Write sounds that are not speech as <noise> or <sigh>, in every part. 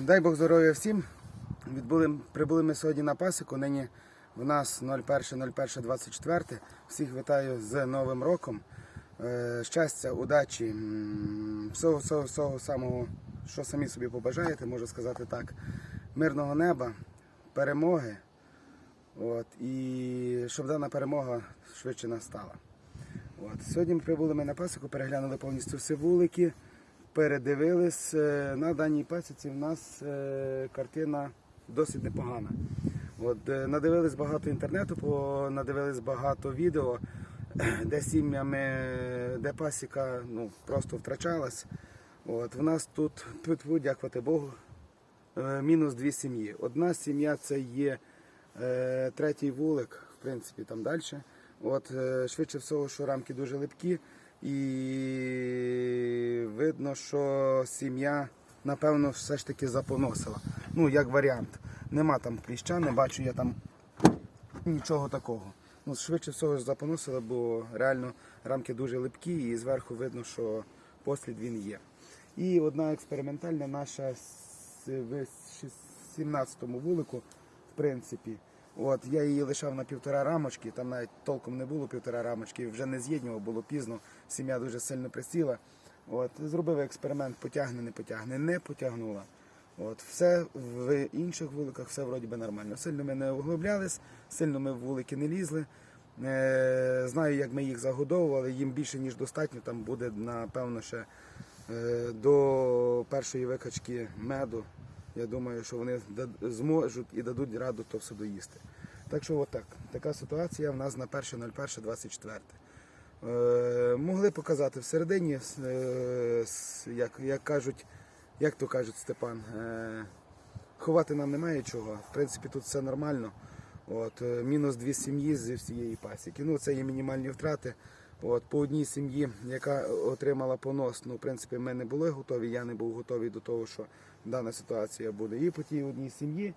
Дай Бог здоров'я всім. Відбули, прибули ми сьогодні на пасіку. Нині в нас 01.01.24. Всіх вітаю з Новим роком. Е, Щастя, удачі, всього, всього, всього самого, що самі собі побажаєте, можу сказати так. Мирного неба, перемоги. От, і щоб дана перемога швидше настала. От. Сьогодні прибули ми на пасіку, переглянули повністю всі вулики, передивились. Е, На даній пасіці в нас е, картина досить непогана. От, е, надивились багато інтернету, надивились багато відео, <clears throat> де сім'ями, де пасіка ну, просто втрачалась. От, в нас тут, дякувати Богу, мінус дві сім'ї. Одна сім'я це є е, третій вулик, в принципі, там далі. От, швидше всього, що рамки дуже липкі, і видно, що сім'я, напевно, все ж таки запоносила. Ну, як варіант. Нема там кліща, не бачу я там нічого такого. Ну, швидше всього запоносила, бо реально рамки дуже липкі і зверху видно, що послід він є. І одна експериментальна наша в 17-му вулику, в принципі. От, я її лишав на півтора рамочки, там навіть толком не було півтора рамочки, вже не з'єднував, було пізно, сім'я дуже сильно присіла. От, зробив експеримент, потягне, не потягне, не потягнула. От, все в інших вуликах все вроді би нормально. Сильно ми не углублялись, сильно ми в вулики не лізли. Е, знаю, як ми їх загодовували, їм більше, ніж достатньо, там буде, напевно, ще е, до першої викачки меду. Я думаю, що вони зможуть і дадуть раду то все доїсти. Так що отак. Така ситуація в нас на 1.01.24. Е, могли показати всередині, е, як, як кажуть, як то кажуть Степан, е, ховати нам немає чого. В принципі, тут все нормально. От, е, мінус дві сім'ї зі всієї пасіки. Ну, це є мінімальні втрати. От, по одній сім'ї, яка отримала понос, ну, в принципі, ми не були готові, я не був готовий до того, що дана ситуація буде. І по тій одній сім'ї,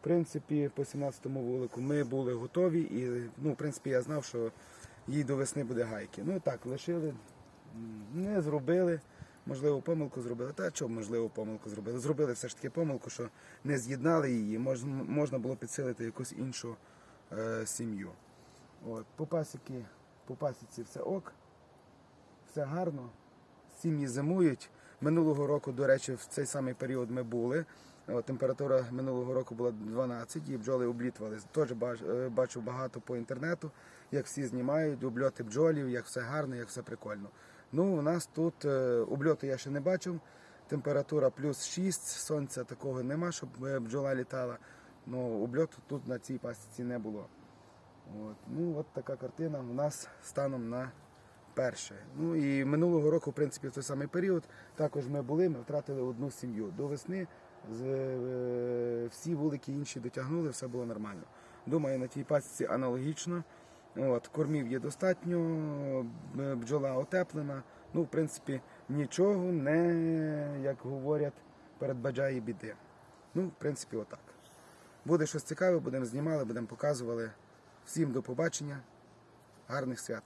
в принципі, по 17-му вулику ми були готові, і ну, в принципі, я знав, що їй до весни буде гайки. Ну так, лишили, не зробили. Можливо, помилку зробили. Та чого можливо помилку зробили? Зробили все ж таки помилку, що не з'єднали її. Мож, можна було підсилити якусь іншу е, сім'ю. От, по пасіки, по пасіці все ок, все гарно. Сім'ї зимують. Минулого року, до речі, в цей самий період ми були. Температура минулого року була 12 і бджоли облітувалися. Теж е, бачу багато по інтернету, як всі знімають, обльоти бджолів, як все гарно, як все прикольно. Ну, у нас тут е, обльоту я ще не бачив. Температура плюс 6, сонця такого нема, щоб е, бджола літала. Ну, обльоту тут на цій пасіці не було. От. Ну, от така картина у нас станом на перше. Ну і минулого року, в принципі, в той самий період також ми були, ми втратили одну сім'ю. До весни з, е, всі вулики інші дотягнули, все було нормально. Думаю, на тій пасіці аналогічно. От, кормів є достатньо, бджола отеплена. Ну, в принципі, нічого не, як говорять, передбачає біди. Ну, в принципі, отак. Буде щось цікаве, будемо знімали, будемо показували. Всім до побачення. Гарних свят.